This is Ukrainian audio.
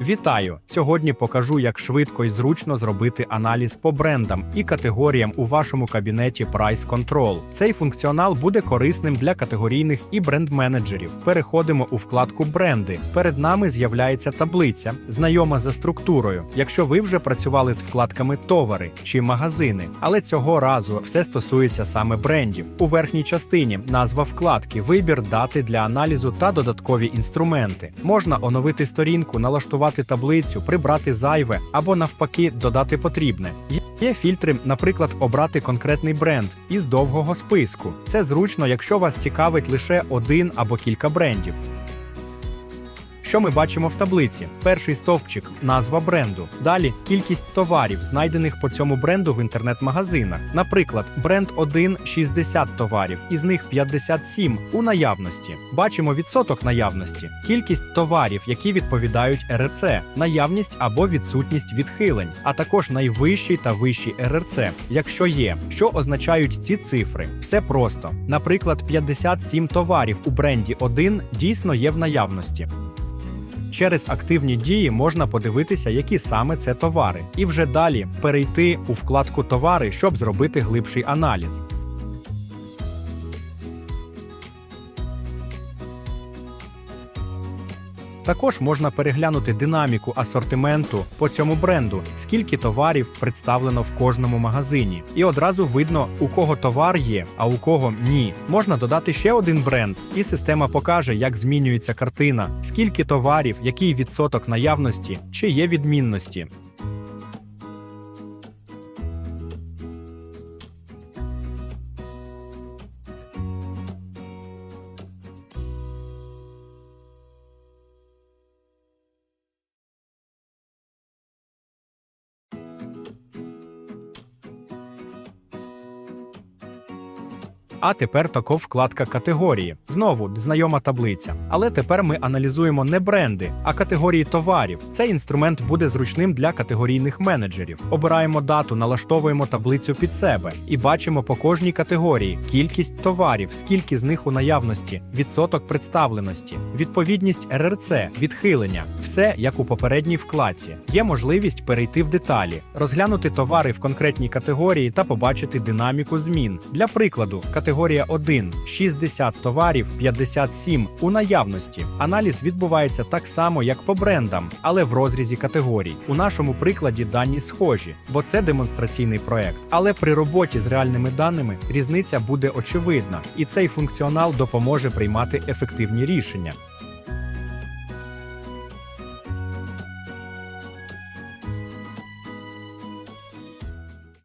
Вітаю! Сьогодні покажу, як швидко і зручно зробити аналіз по брендам і категоріям у вашому кабінеті Price Control. Цей функціонал буде корисним для категорійних і бренд-менеджерів. Переходимо у вкладку Бренди. Перед нами з'являється таблиця, знайома за структурою. Якщо ви вже працювали з вкладками товари чи магазини, але цього разу все стосується саме брендів. У верхній частині назва вкладки, вибір дати для аналізу та додаткові інструменти. Можна оновити сторінку, налаштувати таблицю, прибрати зайве або навпаки додати потрібне. Є фільтри, наприклад, обрати конкретний бренд із довгого списку. Це зручно, якщо вас цікавить лише один або кілька брендів. Що ми бачимо в таблиці? Перший стовпчик назва бренду. Далі кількість товарів, знайдених по цьому бренду в інтернет-магазинах. Наприклад, бренд 1 – 60 товарів, із них 57 у наявності. Бачимо відсоток наявності, кількість товарів, які відповідають РРЦ, наявність або відсутність відхилень, а також найвищий та вищий РРЦ, якщо є. Що означають ці цифри? Все просто. Наприклад, 57 товарів у бренді 1 дійсно є в наявності. Через активні дії можна подивитися, які саме це товари, і вже далі перейти у вкладку Товари, щоб зробити глибший аналіз. Також можна переглянути динаміку асортименту по цьому бренду, скільки товарів представлено в кожному магазині, і одразу видно, у кого товар є, а у кого ні. Можна додати ще один бренд, і система покаже, як змінюється картина, скільки товарів, який відсоток наявності, чи є відмінності. А тепер тако вкладка категорії. Знову знайома таблиця. Але тепер ми аналізуємо не бренди, а категорії товарів. Цей інструмент буде зручним для категорійних менеджерів. Обираємо дату, налаштовуємо таблицю під себе і бачимо по кожній категорії кількість товарів, скільки з них у наявності, відсоток представленості, відповідність РРЦ, відхилення. Все як у попередній вкладці. Є можливість перейти в деталі, розглянути товари в конкретній категорії та побачити динаміку змін. Для прикладу, категорія 1 – 60 товарів, 57 у наявності. Аналіз відбувається так само, як по брендам, але в розрізі категорій. У нашому прикладі дані схожі, бо це демонстраційний проект. Але при роботі з реальними даними різниця буде очевидна, і цей функціонал допоможе приймати ефективні рішення.